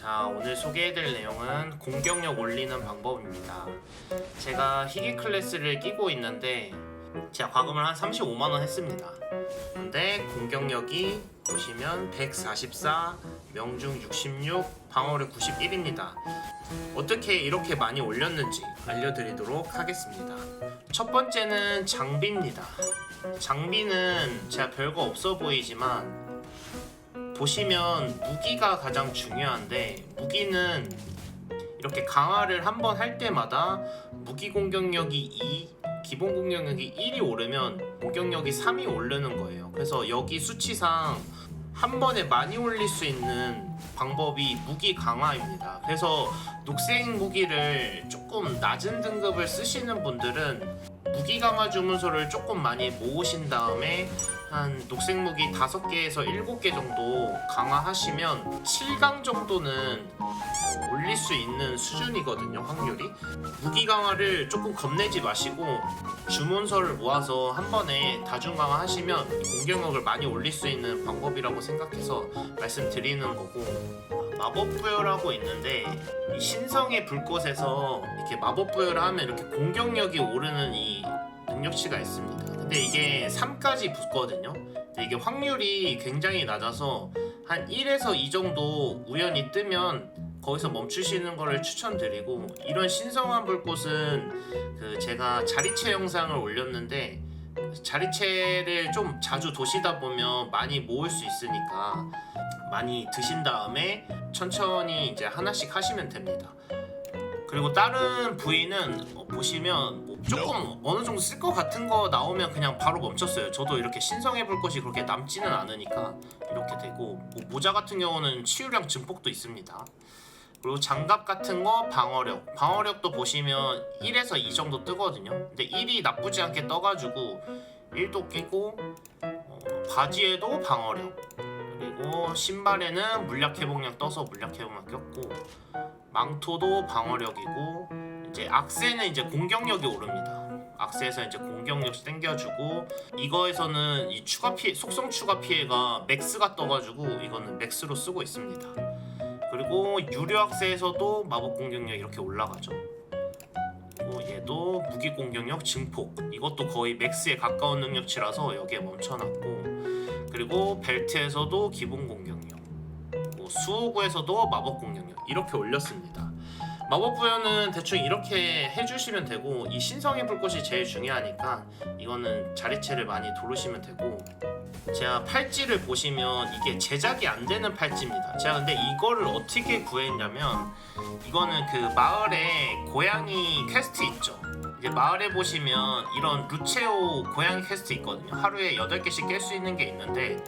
자, 오늘 소개해드릴 내용은 공격력 올리는 방법입니다. 제가 희귀 클래스를 끼고 있는데 제가 과금을 한 35만원 했습니다. 근데 공격력이 보시면 144, 명중 66, 방어력 91입니다. 어떻게 이렇게 많이 올렸는지 알려드리도록 하겠습니다. 첫 번째는 장비입니다. 장비는 제가 별거 없어 보이지만 보시면 무기가 가장 중요한데 무기는 이렇게 강화를 한 번 할 때마다 무기 공격력이 2, 기본 공격력이 1이 오르면 공격력이 3이 오르는 거예요. 그래서 여기 수치상 한 번에 많이 올릴 수 있는 방법이 무기 강화입니다. 그래서 녹색 무기를 조금 낮은 등급을 쓰시는 분들은 무기 강화 주문서를 조금 많이 모으신 다음에 한 녹색 무기 5개에서 7개 정도 강화하시면 7강 정도는 어, 올릴 수 있는 수준이거든요 확률이 무기 강화를 조금 겁내지 마시고 주문서를 모아서 한 번에 다중 강화하시면 공격력을 많이 올릴 수 있는 방법이라고 생각해서 말씀드리는 거고 마법 부여라고 있는데 이 신성의 불꽃에서 이렇게 마법 부여를 하면 이렇게 공격력이 오르는 이 능력치가 있습니다. 근데 이게 3까지 붙거든요. 근데 이게 확률이 굉장히 낮아서 한 1에서 2 정도 우연히 뜨면 거기서 멈추시는 거를 추천드리고 이런 신성한 불꽃은 그 제가 자리체 영상을 올렸는데 자리체를 좀 자주 도시다 보면 많이 모을 수 있으니까 많이 드신 다음에 천천히 이제 하나씩 하시면 됩니다. 그리고 다른 부위는 어, 보시면 뭐 조금 어느 정도 쓸 것 같은 거 나오면 그냥 바로 멈췄어요. 저도 이렇게 신성해 볼 것이 그렇게 남지는 않으니까 이렇게 되고 뭐 모자 같은 경우는 치유량 증폭도 있습니다. 그리고 장갑 같은 거 방어력 방어력도 보시면 1에서 2 정도 뜨거든요. 근데 1이 나쁘지 않게 떠가지고 1도 끼고 어, 바지에도 방어력 그리고 신발에는 물약 회복량 떠서 물약 회복량 꼈고 망토도 방어력이고 이제 악세는 이제 공격력이 오릅니다. 악세에서 이제 공격력 땡겨주고 이거에서는 이 추가 피해 속성 추가 피해가 맥스가 떠가지고 이거는 맥스로 쓰고 있습니다. 그리고 유료 악세에서도 마법 공격력 이렇게 올라가죠. 얘도 무기 공격력 증폭 이것도 거의 맥스에 가까운 능력치라서 여기에 멈춰놨고 그리고 벨트에서도 기본 공격력 뭐 수호구에서도 마법 공격력 이렇게 올렸습니다. 마법 부여는 대충 이렇게 해주시면 되고 이 신성의 불꽃이 제일 중요하니까 이거는 자리체를 많이 도르시면 되고 제가 팔찌를 보시면 이게 제작이 안 되는 팔찌입니다. 제가 근데 이거를 어떻게 구했냐면 이거는 그 마을에 고양이 퀘스트 있죠. 이제 마을에 보시면 이런 루체오 고양이 퀘스트 있거든요. 하루에 8개씩 깰 수 있는 게 있는데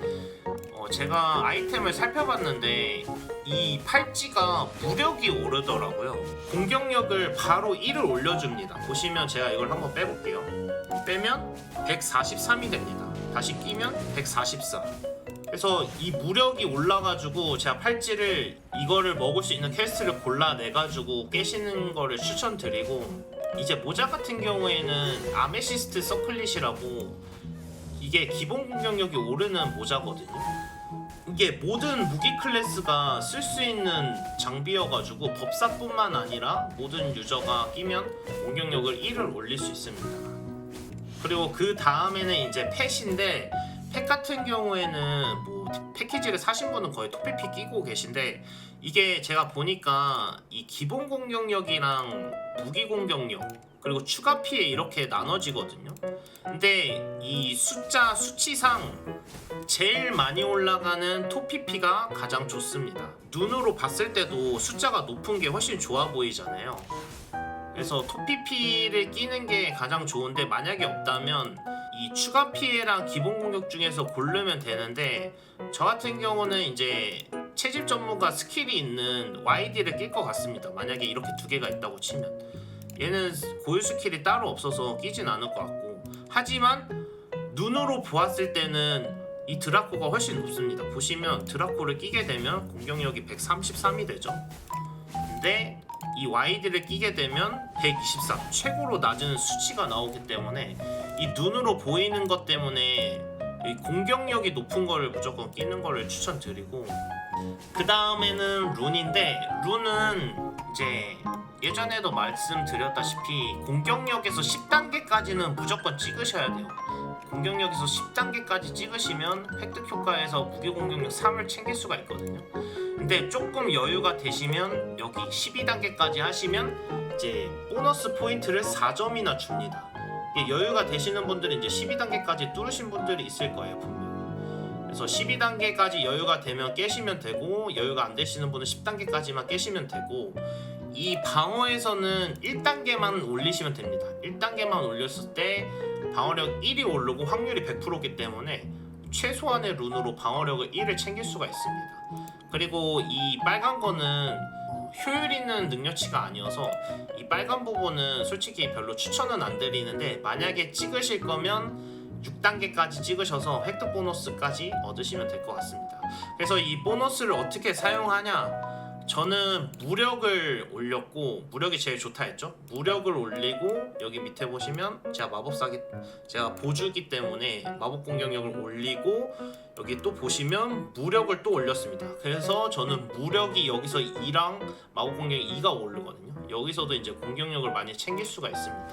어, 제가 아이템을 살펴봤는데 이 팔찌가 무력이 오르더라고요. 공격력을 바로 1을 올려줍니다. 보시면 제가 이걸 한번 빼볼게요. 빼면 143이 됩니다. 다시 끼면 144. 그래서 이 무력이 올라가지고 제가 팔찌를 이거를 먹을 수 있는 퀘스트를 골라내가지고 깨시는 거를 추천드리고 이제 모자 같은 경우에는 아메시스트 서클릿이라고 이게 기본 공격력이 오르는 모자거든요. 이게 모든 무기 클래스가 쓸 수 있는 장비여가지고 법사뿐만 아니라 모든 유저가 끼면 공격력을 1을 올릴 수 있습니다. 그리고 그 다음에는 이제 펫인데 펫 같은 경우에는 뭐 패키지를 사신 분은 거의 토피피 끼고 계신데 이게 제가 보니까 이 기본 공격력이랑 무기 공격력 그리고 추가 피해 이렇게 나눠지거든요. 근데 이 숫자 수치상 제일 많이 올라가는 토피피가 가장 좋습니다. 눈으로 봤을 때도 숫자가 높은 게 훨씬 좋아 보이잖아요. 그래서 토피피를 끼는 게 가장 좋은데 만약에 없다면 이 추가 피해랑 기본 공격 중에서 고르면 되는데 저 같은 경우는 이제 채집 전문가 스킬이 있는 YD를 낄 것 같습니다. 만약에 이렇게 두 개가 있다고 치면 얘는 고유 스킬이 따로 없어서 끼진 않을 것 같고 하지만 눈으로 보았을 때는 이 드라코가 훨씬 높습니다. 보시면 드라코를 끼게 되면 공격력이 133이 되죠. 근데 이 YD를 끼게 되면 123 최고로 낮은 수치가 나오기 때문에 이 눈으로 보이는 것 때문에 이 공격력이 높은 거를 무조건 끼는 거를 추천드리고 그 다음에는 룬인데 룬은 이제 예전에도 말씀드렸다시피 공격력에서 10단계까지는 무조건 찍으셔야 돼요. 공격력에서 10단계까지 찍으시면 획득 효과에서 무기 공격력 3을 챙길 수가 있거든요. 근데 조금 여유가 되시면 여기 12단계까지 하시면 이제 보너스 포인트를 4점이나 줍니다. 이게 여유가 되시는 분들은 이제 12단계까지 뚫으신 분들이 있을 거예요, 분명히. 그래서 12단계까지 여유가 되면 깨시면 되고 여유가 안 되시는 분은 10단계까지만 깨시면 되고 이 방어에서는 1단계만 올리시면 됩니다. 1단계만 올렸을 때 방어력 1이 오르고 확률이 100%이기 때문에 최소한의 룬으로 방어력을 1을 챙길 수가 있습니다. 그리고 이 빨간 거는 효율 있는 능력치가 아니어서 이 빨간 부분은 솔직히 별로 추천은 안 드리는데 만약에 찍으실 거면 6단계까지 찍으셔서 획득 보너스까지 얻으시면 될 것 같습니다. 그래서 이 보너스를 어떻게 사용하냐? 저는 무력을 올렸고 무력이 제일 좋다 했죠. 무력을 올리고 여기 밑에 보시면 제가 마법사기 제가 보주기 때문에 마법 공격력을 올리고 여기 또 보시면 무력을 또 올렸습니다. 그래서 저는 무력이 여기서 2랑 마법 공격이 2가 오르거든요. 여기서도 이제 공격력을 많이 챙길 수가 있습니다.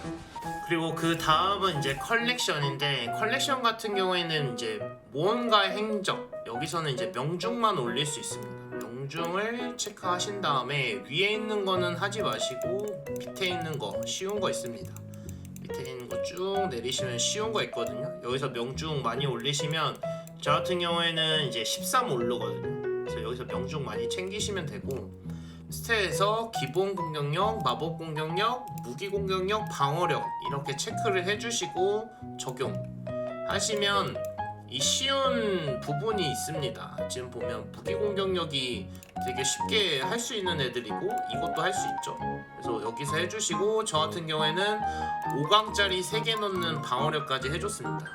그리고 그 다음은 이제 컬렉션인데 컬렉션 같은 경우에는 이제 모험가 행적 여기서는 이제 명중만 올릴 수 있습니다. 명중을 체크하신 다음에 위에 있는 거는 하지 마시고 밑에 있는 거 쉬운 거 있습니다. 밑에 있는 거 쭉 내리시면 쉬운 거 있거든요. 여기서 명중 많이 올리시면 저 같은 경우에는 이제 13 오르거든요. 그래서 여기서 명중 많이 챙기시면 되고 스탯에서 기본 공격력, 마법 공격력, 무기 공격력, 방어력 이렇게 체크를 해주시고 적용 하시면 이 쉬운 부분이 있습니다. 지금 보면 무기 공격력이 되게 쉽게 할 수 있는 애들이고 이것도 할 수 있죠. 그래서 여기서 해주시고 저 같은 경우에는 5강짜리 3개 넣는 방어력까지 해줬습니다.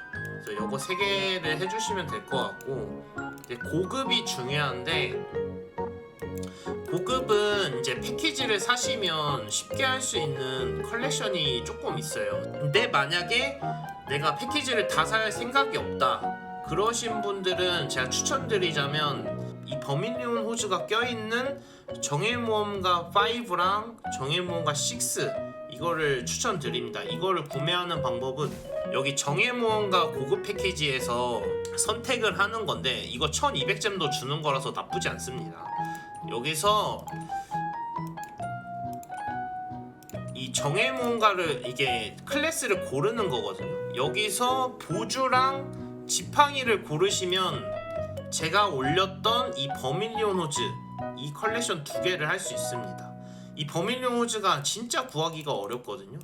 그래서 요거 3개를 해주시면 될 것 같고 이제 고급이 중요한데 고급은 이제 패키지를 사시면 쉽게 할 수 있는 컬렉션이 조금 있어요. 근데 만약에 내가 패키지를 다 살 생각이 없다. 그러신 분들은 제가 추천드리자면 이 버밀리온 호즈가 껴있는 정일모험가 5랑 정일모험가 6 이거를 추천드립니다. 이거를 구매하는 방법은 여기 정일모험가 고급 패키지에서 선택을 하는 건데 이거 1200잼도 주는 거라서 나쁘지 않습니다. 여기서 이 정의 뭔가를 이게 클래스를 고르는 거거든요. 여기서 보주랑 지팡이를 고르시면 제가 올렸던 이 버밀리온 호즈 이 컬렉션 두 개를 할 수 있습니다. 이 버밀리온 호즈가 진짜 구하기가 어렵거든요.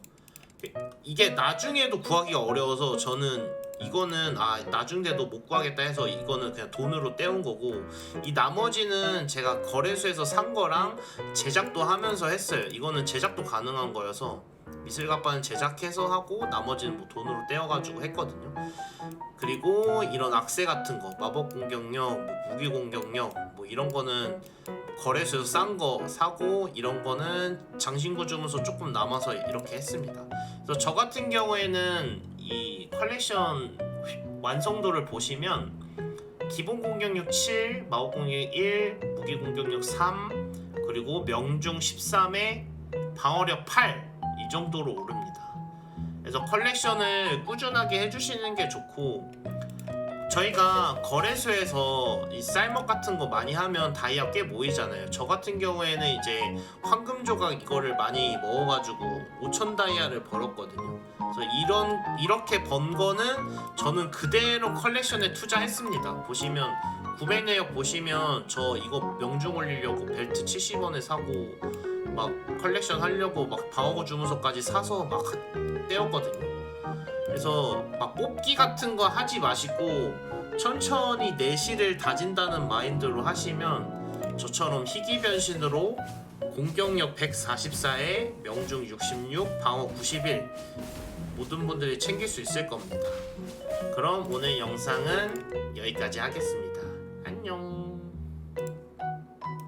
이게 나중에도 구하기가 어려워서 저는 이거는 아 나중에도 못 구하겠다 해서 이거는 그냥 돈으로 떼온 거고 이 나머지는 제가 거래소에서 산 거랑 제작도 하면서 했어요. 이거는 제작도 가능한 거여서 미술가빠는 제작해서 하고 나머지는 뭐 돈으로 떼어가지고 했거든요. 그리고 이런 악세 같은 거 마법 공격력, 뭐 무기 공격력 뭐 이런 거는 거래소에서 싼 거 사고 이런 거는 장신구 주면서 조금 남아서 이렇게 했습니다. 그래서 저 같은 경우에는 이 컬렉션 완성도를 보시면 기본 공격력 7, 마법 공격력 1, 무기 공격력 3, 그리고 명중 13에 방어력 8이 정도로 오릅니다. 그래서 컬렉션을 꾸준하게 해주시는 게 좋고 저희가 거래소에서 이 쌀먹 같은 거 많이 하면 다이아 꽤 모이잖아요. 저 같은 경우에는 이제 황금 조각 이거를 많이 먹어가지고 5천 다이아를 벌었거든요. 그래서 이런 이렇게 번 거는 저는 그대로 컬렉션에 투자했습니다. 보시면 구매 내역 보시면 저 이거 명중 올리려고 벨트 70원에 사고 막 컬렉션 하려고 막 방어구 주문서까지 사서 막 떼었거든요. 그래서 막 뽑기 같은 거 하지 마시고 천천히 내실을 다진다는 마인드로 하시면 저처럼 희귀 변신으로 공격력 144에 명중 66, 방어 91 모든 분들이 챙길 수 있을 겁니다. 그럼 오늘 영상은 여기까지 하겠습니다. 안녕.